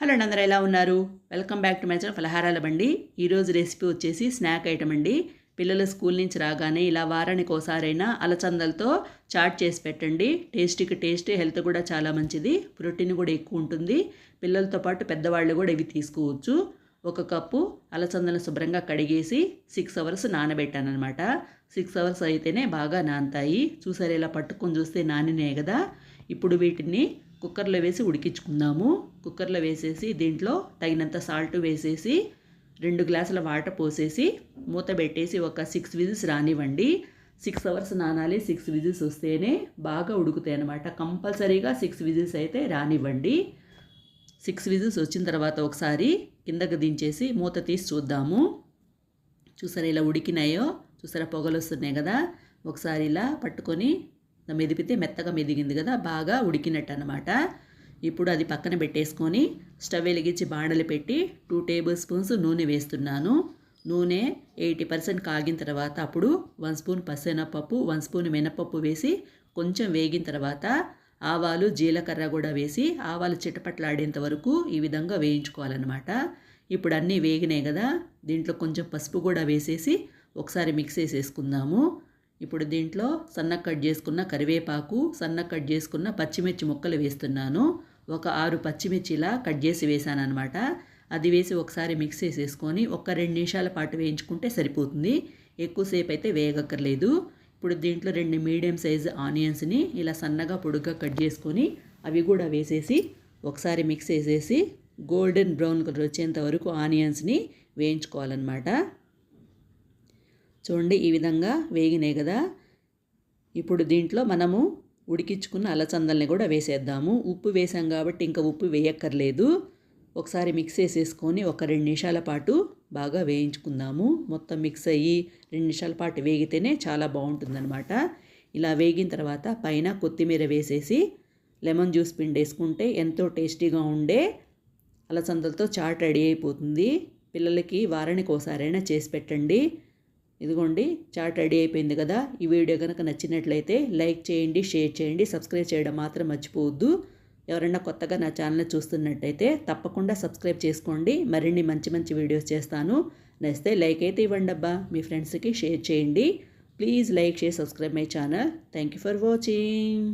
Hello అండి అందరూ ఎలా ఉన్నారు? Welcome back to my channel ఫలహారాల బండి. ఈరోజు రెసిపీ వచ్చేసి స్నాక్ ఐటమ్ అండి. పిల్లలు స్కూల్ నుంచి రాగానే ఇలా వారానికి ఒకసారైనా అలచందలతో చాట్ చేసి పెట్టండి. టేస్టీకి టేస్ట్ హెల్త్ కూడా చాలా మంచిది. ప్రోటీన్ కూడా ఎక్కువ ఉంటుంది. పిల్లలతో పాటు పెద్దవాళ్ళు కూడా ఇవి తీసుకోవచ్చు. ఒక కప్పు అలచందలను శుభ్రంగా కడిగేసి సిక్స్ అవర్స్ నానబెట్టాను అనమాట సిక్స్ అవర్స్ అయితేనే బాగా నానతాయి. చూసారు ఇలా పట్టుకొని చూస్తే నానినే కదా? ఇప్పుడు వీటిని కుక్కర్లో వేసి ఉడికించుకుందాము. కుక్కర్లో వేసేసి దీంట్లో తగినంత సాల్ట్ వేసేసి రెండు గ్లాసుల వాటర్ పోసేసి మూత పెట్టేసి ఒక సిక్స్ విజిల్స్ రానివ్వండి. సిక్స్ అవర్స్ నానాలి సిక్స్ విజిల్స్ వస్తేనే బాగా ఉడుకుతాయి అనమాట కంపల్సరీగా సిక్స్ విజిల్స్ అయితే రానివ్వండి. సిక్స్ విజిల్స్ వచ్చిన తర్వాత ఒకసారి కిందకు దించేసి మూత తీసి చూద్దాము. చూసారా ఇలా ఉడికినాయో? చూసారా పొగలు వస్తున్నాయి కదా? ఒకసారి ఇలా పట్టుకొని మెదిపితే మెత్తగా మెదిగింది కదా బాగా ఉడికినట్టు అనమాట ఇప్పుడు అది పక్కన పెట్టేసుకొని స్టవ్ వెలిగించి బాండలు పెట్టి టూ టేబుల్ స్పూన్స్ నూనె వేస్తున్నాను. నూనె ఎయిటీ పర్సెంట్ కాగిన తర్వాత అప్పుడు వన్ స్పూన్ పసెనపప్పు వన్ స్పూన్ మినపప్పు వేసి కొంచెం వేగిన తర్వాత ఆవాలు జీలకర్ర కూడా వేసి ఆవాలు చిటపట్లాడేంత వరకు ఈ విధంగా వేయించుకోవాలన్నమాట. ఇప్పుడు అన్నీ వేగినాయి కదా దీంట్లో కొంచెం పసుపు కూడా వేసేసి ఒకసారి మిక్స్ చేసేసుకుందాము. ఇప్పుడు దీంట్లో సన్న కట్ చేసుకున్న కరివేపాకు సన్న కట్ చేసుకున్న పచ్చిమిర్చి ముక్కలు వేస్తున్నాను. ఒక ఆరు పచ్చిమిర్చి ఇలా కట్ చేసి వేసాను అనమాట అది వేసి ఒకసారి మిక్స్ చేసేసుకొని ఒక రెండు నిమిషాల పాటు వేయించుకుంటే సరిపోతుంది. ఎక్కువసేపు అయితే వేయగక్కర్లేదు ఇప్పుడు దీంట్లో రెండు మీడియం సైజ్ ఆనియన్స్ని ఇలా సన్నగా పొడుగ్గా కట్ చేసుకొని అవి కూడా వేసేసి ఒకసారి మిక్స్ చేసేసి గోల్డెన్ బ్రౌన్ కలర్ వచ్చేంత వరకు ఆనియన్స్ని వేయించుకోవాలన్నమాట. చూడండి ఈ విధంగా వేగినాయి కదా. ఇప్పుడు దీంట్లో మనము ఉడికించుకున్న అలచందల్ని కూడా వేసేద్దాము. ఉప్పు వేసాం కాబట్టి ఇంకా ఉప్పు వేయక్కర్లేదు. ఒకసారి మిక్స్ చేసేసుకొని ఒక రెండు నిమిషాల పాటు బాగా వేయించుకుందాము. మొత్తం మిక్స్ అయ్యి రెండు నిమిషాల పాటు వేగితేనే చాలా బాగుంటుందన్నమాట. ఇలా వేగిన తర్వాత పైన కొత్తిమీర వేసేసి లెమన్ జ్యూస్ పిండి వేసుకుంటే ఎంతో టేస్టీగా ఉండే అలసందలతో చాట్ రెడీ అయిపోతుంది. పిల్లలకి వారానికి ఒకసారైనా చేసి పెట్టండి. ఇదిగోండి చాట్ రెడీ అయిపోయింది కదా. ఈ వీడియో కనుక నచ్చినట్లయితే లైక్ చేయండి షేర్ చేయండి సబ్స్క్రైబ్ చేయడం మాత్రం మర్చిపోవద్దు. ఎవరైనా కొత్తగా నా ఛానల్ చూస్తున్నట్టయితే తప్పకుండా సబ్స్క్రైబ్ చేసుకోండి. మరిన్ని మంచి మంచి వీడియోస్ చేస్తాను. నచ్చితే లైక్ అయితే ఇవ్వండి అబ్బా. మీ ఫ్రెండ్స్కి షేర్ చేయండి. Please like share subscribe my channel. Thank you for watching.